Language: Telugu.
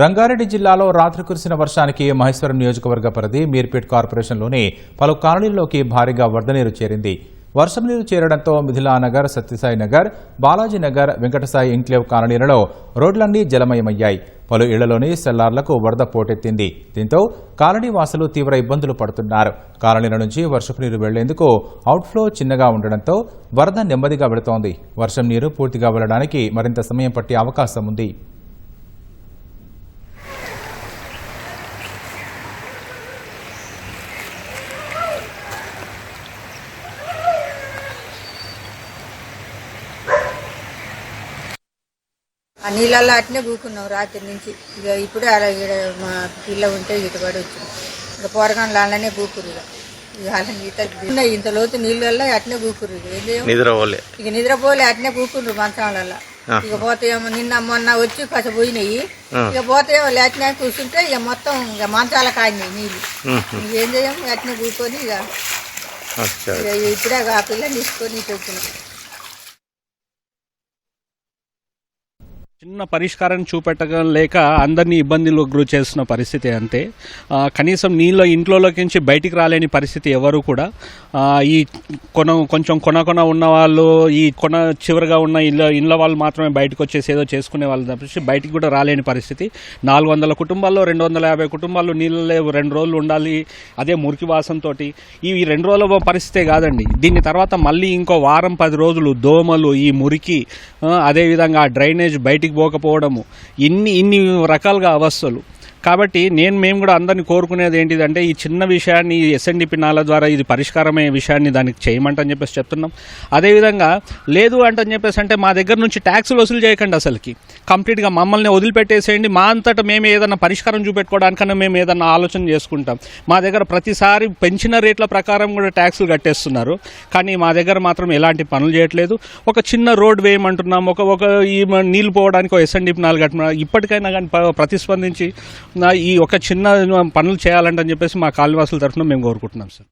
రంగారెడ్డి జిల్లాలో రాత్రి కురిసిన వర్షానికి మహేశ్వరం నియోజకవర్గ పరిధి మీర్పేట్ కార్పొరేషన్లోని పలు కాలనీల్లోకి భారీగా వరద నీరు చేరింది. వర్షం నీరు చేరడంతో మిథిలానగర్ సత్యసాయి నగర్ బాలాజీనగర్ వెంకటసాయి ఇంక్లేవ్ కాలనీలలో రోడ్లన్నీ జలమయమయ్యాయి. పలు ఇళ్ళలోని సెల్లార్లకు వరద పోటెత్తింది. దీంతో కాలనీ వాసులు తీవ్ర ఇబ్బందులు పడుతున్నారు. కాలనీల నుంచి వర్షపు నీరు వెళ్ళేందుకు అవుట్ఫ్లో చిన్నగా ఉండడంతో వరద నెమ్మదిగా వెళుతోంది. వర్షం నీరు పూర్తిగా వెళ్ళడానికి మరింత సమయం పట్టే అవకాశం ఉంది. ఆ నీళ్ళల్లో అట్నే కూకున్నాం రాత్రి నుంచి. ఇక ఇప్పుడు అలా ఈడ మా పిల్ల ఉంటే ఇటుబడి వచ్చింది. ఇక పోరగాన్లు అలానే కూకురు ఇక. ఇక అలా ఈత ఇంత లోతు నీళ్ళల్లో అట్నే కూకురు ఇక. ఏం చేయం? నిద్ర పోలే ఇక నిద్రపోలే అట్నే కూకుండ్రు మంచాలలో. ఇక పోతాయేమో నిన్న మొన్న వచ్చి కాస పోయినాయి. ఇక పోతాయేమో అట్నే కూర్చుంటే ఇక మొత్తం ఇక మంచాల కాడినాయి నీళ్ళు. ఏం చేయం? అట్నే కూకొని ఇక ఇప్పుడే ఆ పిల్లని తీసుకొని ఇటు వచ్చినాం. చిన్న పరిష్కారం చూపెట్టడం లేక అందరినీ ఇబ్బందులకు గురి చేస్తున్న పరిస్థితి అంతే. కనీసం నీళ్ళ ఇంట్లోకి నుంచి బయటికి రాలేని పరిస్థితి ఎవరు కూడా. ఈ కొన కొంచెం కొన కొన ఉన్న వాళ్ళు ఈ కొన చివరిగా ఉన్న ఇళ్ళ ఇళ్ళ వాళ్ళు మాత్రమే బయటకు వచ్చేసి ఏదో చేసుకునే వాళ్ళు తప్పించి బయటికి కూడా రాలేని పరిస్థితి. నాలుగు వందల కుటుంబాల్లో రెండు వందల యాభై కుటుంబాలు నీళ్ళలో రెండు రోజులు ఉండాలి అదే మురికి వాసంతో ఈ రెండు రోజుల పరిస్థితే కాదండి. దీని తర్వాత మళ్ళీ ఇంకో వారం పది రోజులు దోమలు ఈ మురికి అదేవిధంగా ఆ డ్రైనేజ్ బయటికి పోకపోవడము. ఇన్ని ఇన్ని రకాలుగా అవస్థలు. కాబట్టి నేను మేము కూడా అందరినీ కోరుకునేది ఏంటిదంటే ఈ చిన్న విషయాన్ని ఎస్ఎన్డిపి నాల ద్వారా ఇది పరిష్కారమయ్యే విషయాన్ని దానికి చేయమంటని చెప్పేసి చెప్తున్నాం. అదేవిధంగా లేదు అంటని చెప్పేసి అంటే మా దగ్గర నుంచి ట్యాక్సులు వసూలు చేయకండి అసలుకి. కంప్లీట్గా మమ్మల్ని వదిలిపెట్టేసేయండి. మా అంతటా మేము ఏదైనా పరిష్కారం చూపెట్టుకోవడానికన్నా మేము ఏదైనా ఆలోచన చేసుకుంటాం. మా దగ్గర ప్రతిసారి పెంచిన రేట్ల ప్రకారం కూడా ట్యాక్సులు కట్టేస్తున్నారు. కానీ మా దగ్గర మాత్రం ఎలాంటి పనులు చేయట్లేదు. ఒక చిన్న రోడ్ వేయమంటున్నాం. ఒక ఒక ఈ నీళ్ళు పోవడానికి ఒక ఎస్ఎన్డిపి నాలుగు కట్టమన్నారు ఇప్పటికైనా కానీ ప్రతిస్పందించి ఈ ఒక చిన్న పనులు చేయాలంటని చెప్పేసి మా కాలనివాసుల తరఫున మేము కోరుకుంటున్నాం సార్.